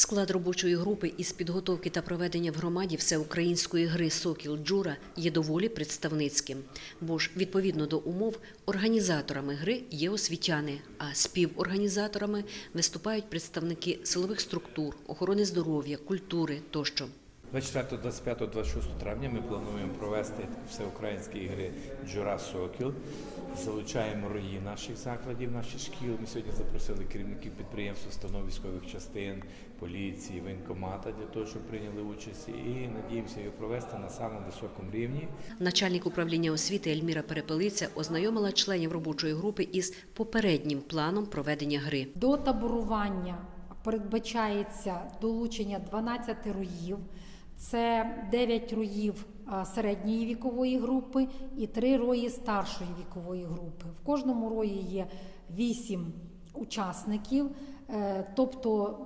Склад робочої групи із підготовки та проведення в громаді всеукраїнської гри Сокіл Джура є доволі представницьким. Бо ж відповідно до умов організаторами гри є освітяни, а співорганізаторами виступають представники силових структур, охорони здоров'я, культури тощо. 24, 25, 26 травня ми плануємо провести всеукраїнські ігри Джура Сокіл. Залучаємо рої наших закладів, наших шкіл. Ми сьогодні запросили керівників підприємств, установ військових частин, поліції, воєнкомата для того, щоб прийняли участь. І надіємося її провести на самому високому рівні. Начальник управління освіти Ельміра Перепелиця ознайомила членів робочої групи із попереднім планом проведення гри. До таборування передбачається долучення 12 роїв. Це 9 роїв середньої вікової групи і 3 рої старшої вікової групи. В кожному рої є 8 учасників, тобто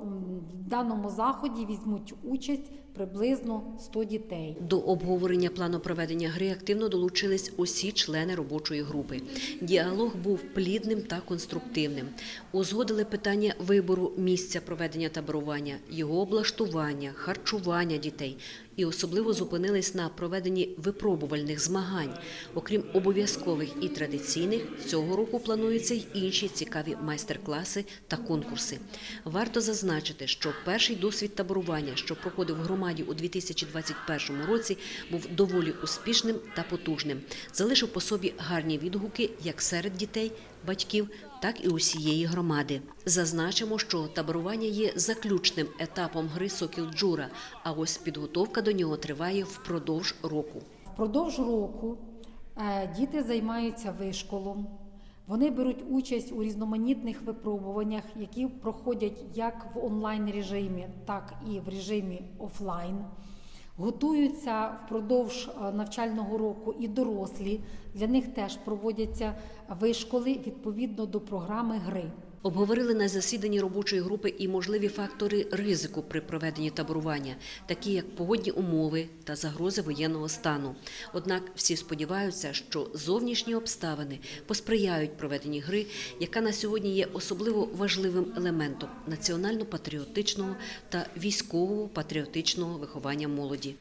в даному заході візьмуть участь приблизно 100 дітей. До обговорення плану проведення гри активно долучились усі члени робочої групи. Діалог був плідним та конструктивним. Узгодили питання вибору місця проведення таборування, його облаштування, харчування дітей. І особливо зупинились на проведенні випробувальних змагань. Окрім обов'язкових і традиційних, цього року плануються й інші цікаві майстер-класи та конкурси. Варто зазначити, що перший досвід таборування, що проходив в громаді у 2021 році, був доволі успішним та потужним. Залишив по собі гарні відгуки як серед дітей, батьків, так і усієї громади. Зазначимо, що таборування є заключним етапом гри Сокіл Джура, а ось підготовка до нього триває впродовж року. Впродовж року е, діти займаються вишколом. Вони беруть участь у різноманітних випробуваннях, які проходять як в онлайн режимі, так і в режимі офлайн. Готуються впродовж е, навчального року і дорослі. Для них теж проводяться вишколи відповідно до програми гри. Обговорили на засіданні робочої групи і можливі фактори ризику при проведенні таборування, такі як погодні умови та загрози воєнного стану. Однак всі сподіваються, що зовнішні обставини посприяють проведенні гри, яка на сьогодні є особливо важливим елементом національно-патріотичного та військово-патріотичного виховання молоді.